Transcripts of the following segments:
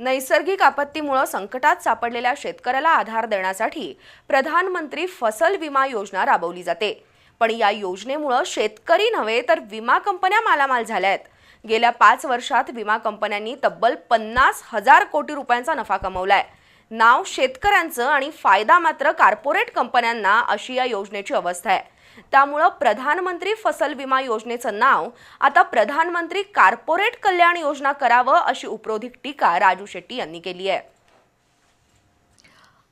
नैसर्गिक आपत्तीमुळं संकटात सापडलेल्या शेतकऱ्याला आधार देण्यासाठी प्रधानमंत्री फसल विमा योजना राबवली जाते. पण या योजनेमुळं शेतकरी नव्हे तर विमा कंपन्या मालामाल झाल्या आहेत. गेल्या पाच वर्षात विमा कंपन्यांनी तब्बल पन्नास हजार कोटी रुपयांचा नफा कमवलाय. नाव शेतकऱ्यांचं आणि फायदा मात्र कॉर्पोरेट कंपन्यांना अशी या योजनेची अवस्था आहे. त्यामुळं प्रधानमंत्री फसल विमा योजनेचं नाव आता प्रधानमंत्री कार्पोरेट कल्याण योजना करावं अशी उपरोधिक टीका राजू शेट्टी यांनी केली आहे.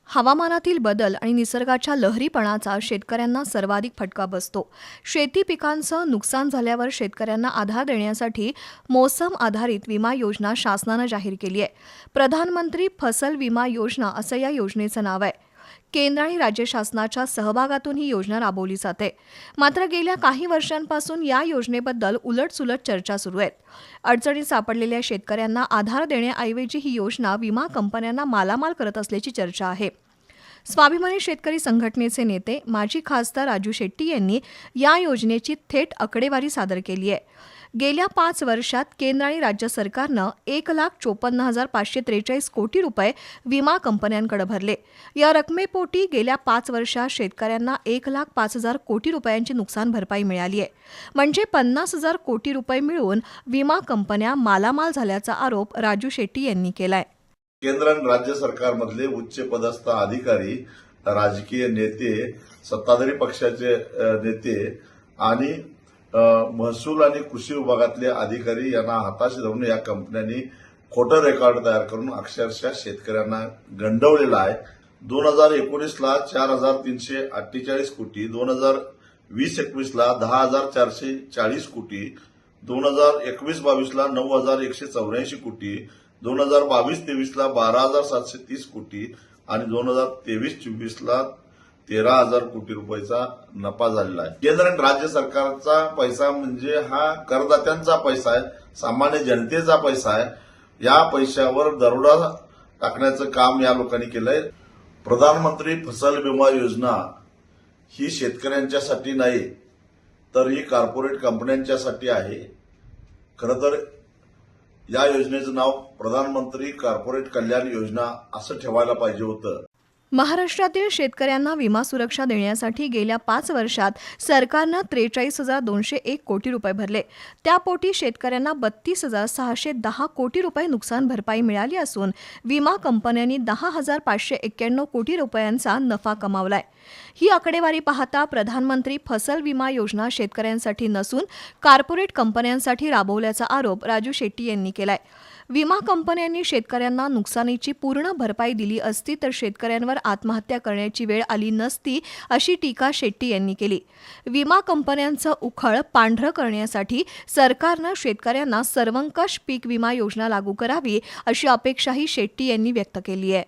हवामानातील बदल आणि निसर्गाच्या लहरीपणाचा शेतकऱ्यांना सर्वाधिक फटका बसतो. शेती पिकांचं नुकसान झाल्यावर शेतकऱ्यांना आधार देण्यासाठी मोसम आधारित विमा योजना शासनानं जाहीर केली आहे. प्रधानमंत्री फसल विमा योजना असं या योजनेचं नाव आहे. केंद्र आणि राज्य शासनाच्या सहभागातून ही योजना राबवली जाते. मात्र गेल्या काही वर्षांपासून या योजनेबद्दल उलटसुलट चर्चा सुरू आहेत. अडचणीत सापडलेल्या शेतकऱ्यांना आधार देण्याऐवजी ही योजना विमा कंपन्यांना मालामाल करत असल्याची चर्चा आहे. स्वाभिमानी शेतकरी संघटनेचे नेते माजी खासदार राजू शेट्टी यांनी या योजनेची थेट आकडेवारी सादर केली आहे. गेल्या पाच वर्षात केंद्र आणि राज्य सरकारनं एक लाख चोपन्न हजार पाचशे त्रेचाळीस कोटी रुपये विमा कंपन्यांकडे भरले. या रकमेपोटी गेल्या पाच वर्षात शेतकऱ्यांना एक लाख पाच हजार कोटी रुपयांची नुकसान भरपाई मिळाली आहे. म्हणजे पन्नास हजार कोटी रुपये मिळून विमा कंपन्या मालामाल झाल्याचा आरोप राजू शेट्टी यांनी केलाय. केंद्र आणि राज्य सरकारमधले उच्च पदस्थ अधिकारी राजकीय नेते सत्ताधारी पक्षाचे नेते आणि महसूल आणि कृषी विभागातले अधिकारी यांना हाताशी धरून या कंपन्यांनी खोटं रेकॉर्ड तयार करून अक्षरशः शेतकऱ्यांना गंडवलेला आहे. दोन हजार एकोणीसला चार हजार तीनशे अठ्ठेचाळीस कोटी दोन हजार वीस एकवीसला दहा हजार चारशे चाळीस कोटी दोन हजार एकवीस बावीसला नऊ हजार एकशे चौऱ्याऐंशी कोटी दोन हजार बावीस तेवीसला बारा हजार सातशे तीस कोटी आणि दोन हजार तेवीस चोवीसला तेरा हजार कोटी रुपयाचा नफा झालेला आहे. केंद्र आणि राज्य सरकारचा पैसा म्हणजे हा करदात्यांचा पैसा आहे सामान्य जनतेचा पैसा आहे. या पैशावर दरोडा टाकण्याचं काम या लोकांनी केलंय. प्रधानमंत्री फसल विमा योजना ही शेतकऱ्यांच्यासाठी नाही तर ही कॉर्पोरेट कंपन्यांच्यासाठी आहे. खरं तर या योजनेचं नाव प्रधानमंत्री कॉर्पोरेट कल्याण योजना असं ठेवायला पाहिजे होतं. महाराष्ट्रातील शेतकऱ्यांना विमा सुरक्षा देण्यासाठी गेल्या पाच वर्षात सरकारनं त्रेचाळीस हजार दोनशे एक कोटी रुपये भरले. त्यापोटी शेतकऱ्यांना बत्तीस हजार सहाशे दहा कोटी रुपये नुकसान भरपाई मिळाली असून विमा कंपन्यांनी दहा हजार पाचशे एक्क्याण्णव कोटी रुपयांचा नफा कमावलाय. ही आकडेवारी पाहता प्रधानमंत्री फसल विमा योजना शेतकऱ्यांसाठी नसून कॉर्पोरेट कंपन्यांसाठी राबवल्याचा आरोप राजू शेट्टी यांनी केलाय. विमा कंपन्यांनी शेतकऱ्यांना नुकसानीची पूर्ण भरपाई दिली असती तर शेतकऱ्यांवर आत्महत्या करण्याची वेळ आली नसती अशी टीका शेट्टी यांनी केली. विमा कंपन्यांचं उखळ पांढरं करण्यासाठी सरकारनं शेतकऱ्यांना सर्वंकष पीक विमा योजना लागू करावी अशी अपेक्षाही शेट्टी यांनी व्यक्त केली आहे.